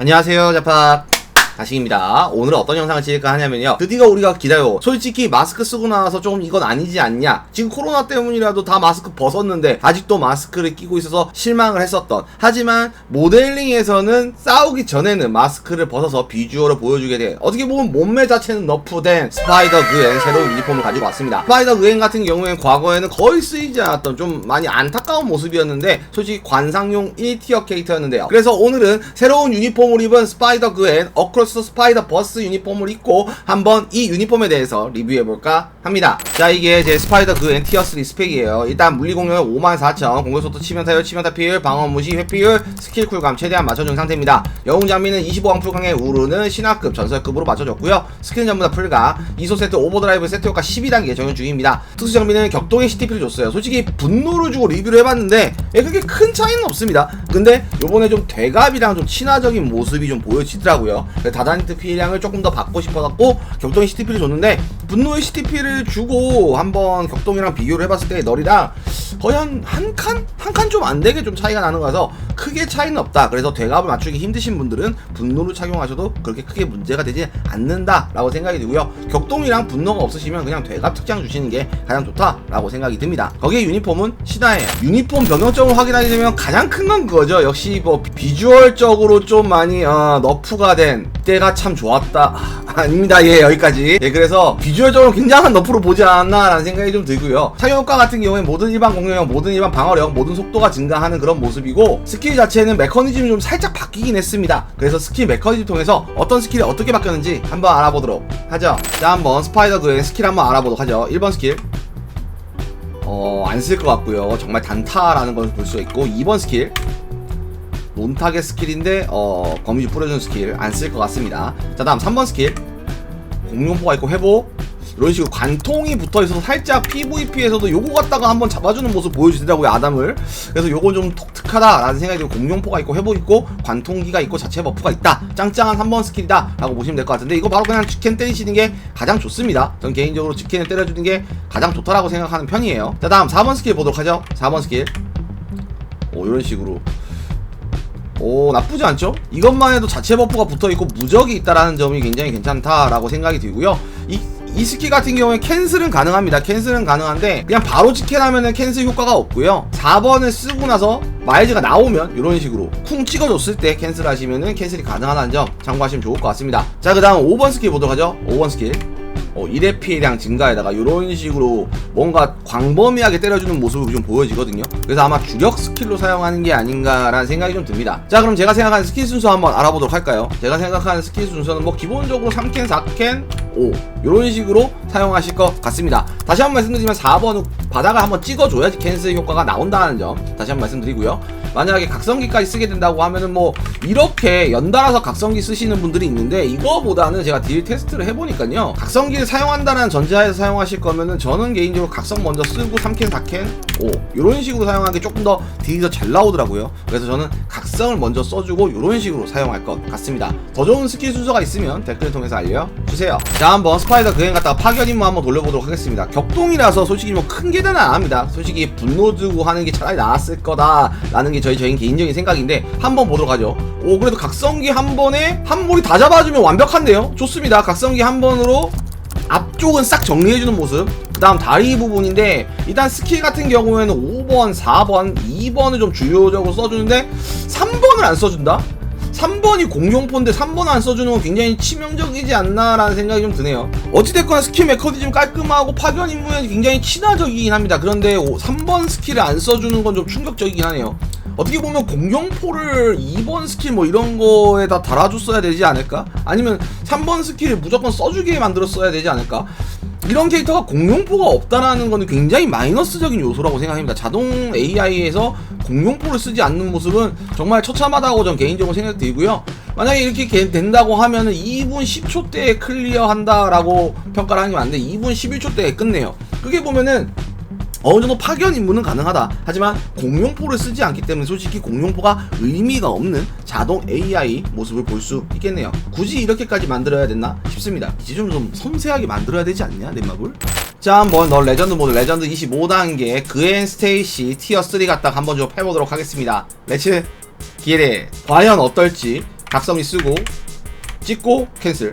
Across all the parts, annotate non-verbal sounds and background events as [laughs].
안녕하세요 자팍 다식입니다. 오늘은 어떤 영상을 찍을까 하냐면요. 드디어 우리가 기다려. 솔직히 마스크 쓰고 나와서 좀 이건 아니지 않냐? 지금 코로나 때문이라도 다 마스크 벗었는데 아직도 마스크를 끼고 있어서 실망을 했었던. 하지만 모델링에서는 싸우기 전에는 마스크를 벗어서 비주얼을 보여주게 돼. 어떻게 보면 몸매 자체는 너프된 스파이더 그앤 새로운 유니폼을 가지고 왔습니다. 스파이더 그앤 같은 경우에는 과거에는 거의 쓰이지 않았던 좀 많이 안타까운 모습이었는데 솔직히 관상용 1티어 캐릭터였는데요. 그래서 오늘은 새로운 유니폼을 입은 스파이더 그앤 어크로스 스파이더 버스 유니폼을 입고 한번 이 유니폼에 대해서 리뷰해볼까 합니다. 자 이게 제 스파이더 그앤 티어 3 스펙이에요. 일단 물리 공격력 54,000 공격속도 치명타율 치명타 피율 방어 무시 회피율 스킬 쿨감 최대한 맞춰준 상태입니다. 영웅 장비는 25왕 풀 강의 우르는 신화급 전설급으로 맞춰줬고요. 스킬은 전부 다 풀가. 이소 세트 오버드라이브 세트 효과 12단계 적용 중입니다. 특수 장비는 격동의 CTP를 줬어요. 솔직히 분노를 주고 리뷰를 해봤는데 예, 그렇게 큰 차이는 없습니다. 근데 요번에 좀 대갑이랑 좀 친화적인 모습이 좀 보여지더라고요 그래서 다다니트 피량을 조금 더 받고 싶어갖고 격동의 CTP를 줬는데 분노의 CTP를 주고 한번 격동이랑 비교를 해봤을 때 널이랑 거의 한 한 칸? 한 칸 좀 안 되게 좀 차이가 나는 거라서 크게 차이는 없다. 그래서 대갑을 맞추기 힘드신 분들은 분노를 착용하셔도 그렇게 크게 문제가 되지 않는다라고 생각이 들고요. 격동이랑 분노가 없으시면 그냥 대갑 특장 주시는 게 가장 좋다라고 생각이 듭니다. 거기에 유니폼은 신화예요. 유니폼 변경점을 확인하게 되면 가장 큰 건 그거죠. 역시 뭐 비주얼적으로 좀 많이 어, 너프가 된 때가 참 좋았다. 아, [laughs] 아닙니다. 예, 여기까지. 예, 그래서 비주얼적으로 굉장한 너프로 보지 않았나라는 생각이 좀 들고요. 착용 효과 같은 경우에 모든 일반 공격력, 모든 일반 방어력, 모든 속도가 증가하는 그런 모습이고 스킬 자체는 메커니즘이 좀 살짝 바뀌긴 했습니다. 그래서 스킬 메커니즘 통해서 어떤 스킬이 어떻게 바뀌었는지 한번 알아보도록 하죠. 자, 한번 스파이더 그의 스킬 한번 알아보도록 하죠. 1번 스킬. 어, 안 쓸 것 같고요. 정말 단타라는 걸 볼 수 있고 2번 스킬. 논타겟 스킬인데 어 거미줄 뿌려주는 스킬 안 쓸 것 같습니다. 자 다음 3번 스킬. 공룡포가 있고 회복. 이런 식으로 관통이 붙어 있어서 살짝 PVP에서도 요거 갖다가 한번 잡아주는 모습 보여주더라고요 아담을. 그래서 요건 좀 독특하다라는 생각이 들고 공룡포가 있고 회복 있고 관통기가 있고 자체 버프가 있다. 짱짱한 3번 스킬이다 라고 보시면 될 것 같은데 이거 바로 그냥 직캔 때리시는 게 가장 좋습니다. 전 개인적으로 직캔을 때려주는 게 가장 좋다라고 생각하는 편이에요. 자 다음 4번 스킬 보도록 하죠. 4번 스킬. 오 이런 식으로 오 나쁘지 않죠? 이것만 해도 자체 버프가 붙어있고 무적이 있다라는 점이 굉장히 괜찮다라고 생각이 들고요. 이, 이 스킬 같은 경우에 캔슬은 가능합니다. 캔슬은 가능한데 그냥 바로 직캔하면은 캔슬 효과가 없고요. 4번을 쓰고 나서 마일즈가 나오면 이런 식으로 쿵 찍어줬을 때 캔슬 하시면은 캔슬이 가능하다는 점 참고하시면 좋을 것 같습니다. 자 그 다음 5번 스킬 보도록 하죠. 5번 스킬 어, 1회 피해량 증가에다가 이런 식으로 뭔가 광범위하게 때려주는 모습이 좀 보여지거든요. 그래서 아마 주력 스킬로 사용하는 게 아닌가라는 생각이 좀 듭니다. 자, 그럼 제가 생각하는 스킬 순서 한번 알아보도록 할까요? 제가 생각하는 스킬 순서는 뭐 기본적으로 3캔, 4캔, 5 이런 식으로 사용하실 것 같습니다. 다시 한번 말씀드리면 4번은 바닥을 한번 찍어줘야지 캔슬 효과가 나온다는 점 다시 한번 말씀드리고요. 만약에 각성기까지 쓰게 된다고 하면은 뭐 이렇게 연달아서 각성기 쓰시는 분들이 있는데 이거보다는 제가 딜 테스트를 해보니까요. 각성기를 사용한다는 전제하에서 사용하실 거면은 저는 개인적으로 각성 먼저 쓰고 3캔 4캔 5 이런 식으로 사용하는 게 조금 더 딜이 더 잘 나오더라고요. 그래서 저는 각성을 먼저 써주고 이런 식으로 사용할 것 같습니다. 더 좋은 스킬 순서가 있으면 댓글을 통해서 알려주세요. 자 한번 스파이더 그행 갔다가 파견 임무 한번 돌려보도록 하겠습니다. 격동이라서 솔직히 뭐큰 계단은 안 합니다. 솔직히 분노 들고 하는 게 차라리 나았을 거다 라는 게 저희 저희 개인적인 생각인데 한번 보도록 하죠 오 그래도 각성기 한 번에 한 몰이 다 잡아주면 완벽한데요 좋습니다 각성기 한 번으로 앞쪽은 싹 정리해주는 모습 그 다음 다리 부분인데 일단 스킬 같은 경우에는 5번 4번 2번을 좀 주요적으로 써주는데 3번을 안 써준다 3번이 공룡포인데 3번 안 써주는 건 굉장히 치명적이지 않나라는 생각이 좀 드네요. 어찌됐거나 스킬 메커니즘 깔끔하고 파견 임무에 굉장히 친화적이긴 합니다. 그런데 3번 스킬을 안 써주는 건 좀 충격적이긴 하네요. 어떻게 보면 공룡포를 2번 스킬 뭐 이런 거에다 달아줬어야 되지 않을까? 아니면 3번 스킬을 무조건 써주게 만들었어야 되지 않을까? 이런 캐릭터가 공룡포가 없다라는 거는 굉장히 마이너스적인 요소라고 생각합니다. 자동 AI에서 공룡포를 쓰지 않는 모습은 정말 처참하다고 전 개인적으로 생각이 들고요. 만약에 이렇게 게- 된다고 하면은 2분 10초 대에 클리어 한다라고 평가를 하는 게 맞는데 2분 11초 대에 끝내요. 그게 보면은 어느 정도 파견 임무는 가능하다. 하지만 공룡포를 쓰지 않기 때문에 솔직히 공룡포가 의미가 없는 자동 AI 모습을 볼 수 있겠네요. 굳이 이렇게까지 만들어야 됐나 싶습니다. 이제 좀, 좀 섬세하게 만들어야 되지 않냐, 넷마블? 자, 한번 너 레전드 모드, 레전드 25단계 그앤 스테이시 티어 3 갖다 한번 좀 해보도록 하겠습니다. 레츠 기레 과연 어떨지 각성기 쓰고 찍고 캔슬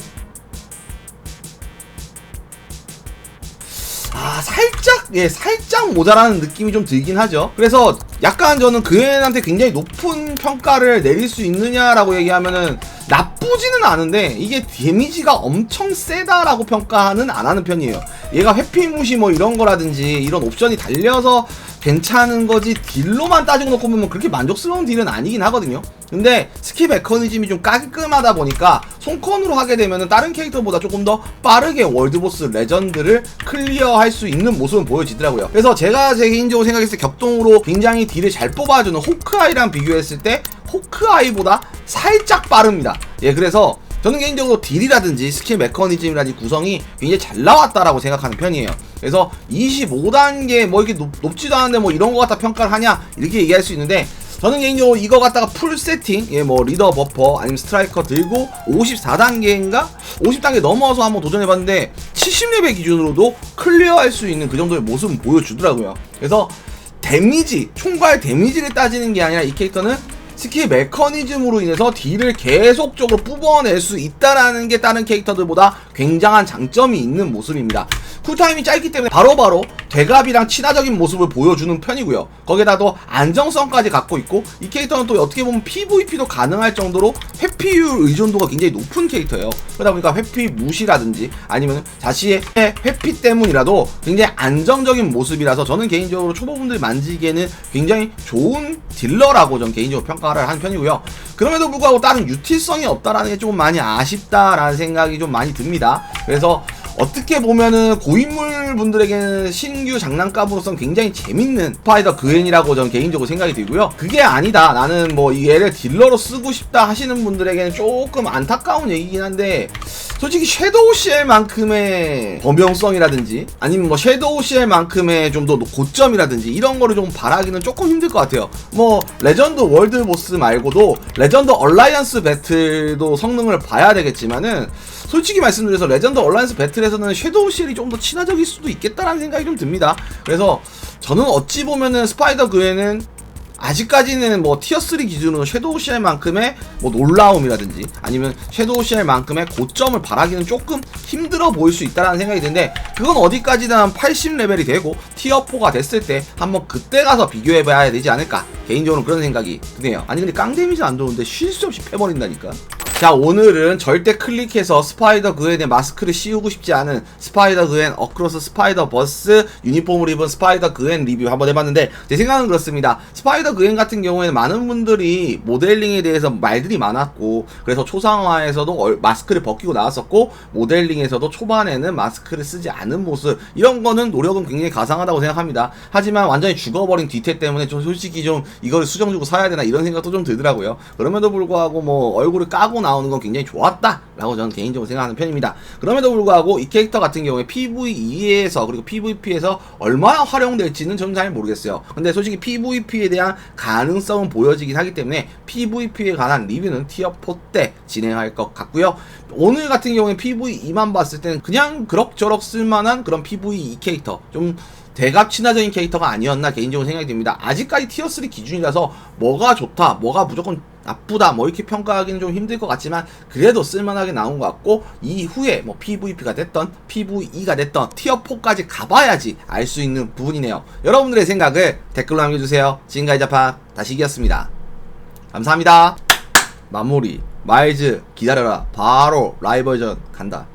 예 살짝 모자라는 느낌이 좀 들긴 하죠. 그래서 약간 저는 그앤한테 굉장히 높은 평가를 내릴 수 있느냐라고 얘기하면은 나쁘지는 않은데 이게 데미지가 엄청 세다라고 평가는 안 하는 편이에요. 얘가 회피무시 뭐 이런 거라든지 이런 옵션이 달려서 괜찮은 거지 딜로만 따지고 놓고 보면 그렇게 만족스러운 딜은 아니긴 하거든요. 근데 스킵 메커니즘이 좀 깔끔하다 보니까 손컨으로 하게 되면은 다른 캐릭터보다 조금 더 빠르게 월드보스 레전드를 클리어할 수 있는 모습은 보여지더라고요. 그래서 제가 제 개인적으로 생각했을 때 격동으로 굉장히 딜을 잘 뽑아주는 호크아이랑 비교했을 때 호크아이보다 살짝 빠릅니다. 예 그래서 저는 개인적으로 딜이라든지 스킬 메커니즘이라든지 구성이 굉장히 잘 나왔다라고 생각하는 편이에요. 그래서 25단계 뭐 이렇게 높, 높지도 않은데 뭐 이런 거 갖다 평가를 하냐 이렇게 얘기할 수 있는데 저는 개인적으로 이거 갖다가 풀 세팅, 예, 뭐 리더 버퍼 아니면 스트라이커 들고 54단계인가 50단계 넘어서 한번 도전해봤는데 70레벨 기준으로도 클리어할 수 있는 그 정도의 모습은 보여주더라고요. 그래서 데미지, 총괄 데미지를 따지는 게 아니라 이 캐릭터는 스킬 메커니즘으로 인해서 딜을 계속적으로 뽑아낼 수 있다라는 게 다른 캐릭터들보다 굉장한 장점이 있는 모습입니다. 쿨타임이 짧기 때문에 바로바로 대갑이랑 친화적인 모습을 보여주는 편이고요. 거기에다 또 안정성까지 갖고 있고 이 캐릭터는 또 어떻게 보면 PVP도 가능할 정도로 회피율 의존도가 굉장히 높은 캐릭터예요. 그러다 보니까 회피 무시라든지 아니면 자신의 회피 때문이라도 굉장히 안정적인 모습이라서 저는 개인적으로 초보분들 만지기에는 굉장히 좋은 딜러라고 저는 개인적으로 평가 를 한 편이고요. 그럼에도 불구하고 다른 유틸성이 없다라는 게 조금 많이 아쉽다라는 생각이 좀 많이 듭니다. 그래서 어떻게 보면은 고인물 분들에게는 신규 장난감으로선 굉장히 재밌는 스파이더 그앤이라고 저는 개인적으로 생각이 들고요. 그게 아니다. 나는 뭐이 얘를 딜러로 쓰고 싶다 하시는 분들에게는 조금 안타까운 얘기긴 한데 솔직히 섀도우 쉘만큼의 범용성이라든지 아니면 뭐 섀도우 쉘만큼의 좀 더 고점이라든지 이런 거를 좀 바라기는 조금 힘들 것 같아요. 뭐 레전드 월드 보스 말고도 레전드 얼라이언스 배틀도 성능을 봐야 되겠지만은 솔직히 말씀드려서 레전드 얼라이언스 배틀에서는 섀도우 쉘이 좀 더 친화적일 수도 있겠다라는 생각이 좀 듭니다. 그래서 저는 어찌 보면은 스파이더 그에는 아직까지는 뭐 티어 3 기준으로 섀도우 쉘만큼의 뭐 놀라움이라든지 아니면 섀도우 쉘만큼의 고점을 바라기는 조금 힘들어 보일 수 있다라는 생각이 드는데 그건 어디까지나 80레벨이 되고 티어 4가 됐을 때 한번 그때 가서 비교해 봐야 되지 않을까? 개인적으로 그런 생각이 드네요. 아니 근데 깡 데미지 안 좋은데 쉴 수 없이 패버린다니까 자 오늘은 절대 클릭해서 스파이더 그웬의 마스크를 씌우고 싶지 않은 스파이더 그웬 어크로스 스파이더 버스 유니폼을 입은 스파이더 그웬 리뷰 한번 해봤는데 제 생각은 그렇습니다. 스파이더 그웬 같은 경우에는 많은 분들이 모델링에 대해서 말들이 많았고 그래서 초상화에서도 얼- 마스크를 벗기고 나왔었고 모델링에서도 초반에는 마스크를 쓰지 않은 모습 이런 거는 노력은 굉장히 가상하다고 생각합니다. 하지만 완전히 죽어버린 뒤태 때문에 좀 솔직히 좀 이거를 수정 주고 사야 되나 이런 생각도 좀 들더라고요. 그럼에도 불구하고 뭐 얼굴을 까고 나오는 건 굉장히 좋았다 라고 저는 개인적으로 생각하는 편입니다. 그럼에도 불구하고 이 캐릭터 같은 경우에 PVE에서 그리고 PVP에서 얼마나 활용될지는 저는 잘 모르겠어요. 근데 솔직히 PVP에 대한 가능성은 보여지긴 하기 때문에 PVP에 관한 리뷰는 티어 4 때 진행할 것 같고요. 오늘 같은 경우에 PVE만 봤을 때는 그냥 그럭저럭 쓸만한 그런 PVE 캐릭터 좀 대갑 친화적인 캐릭터가 아니었나 개인적으로 생각이 듭니다. 아직까지 티어 3 기준이라서 뭐가 좋다, 뭐가 무조건 나쁘다, 뭐 이렇게 평가하기는 좀 힘들 것 같지만 그래도 쓸만하게 나온 것 같고 이후에 뭐 PVP가 됐던 PVE가 됐던 티어 4까지 가봐야지 알 수 있는 부분이네요. 여러분들의 생각을 댓글로 남겨주세요. 지금까지 자파 다시기였습니다. 감사합니다. 마무리 마일즈 기다려라 바로 라이벌전 간다.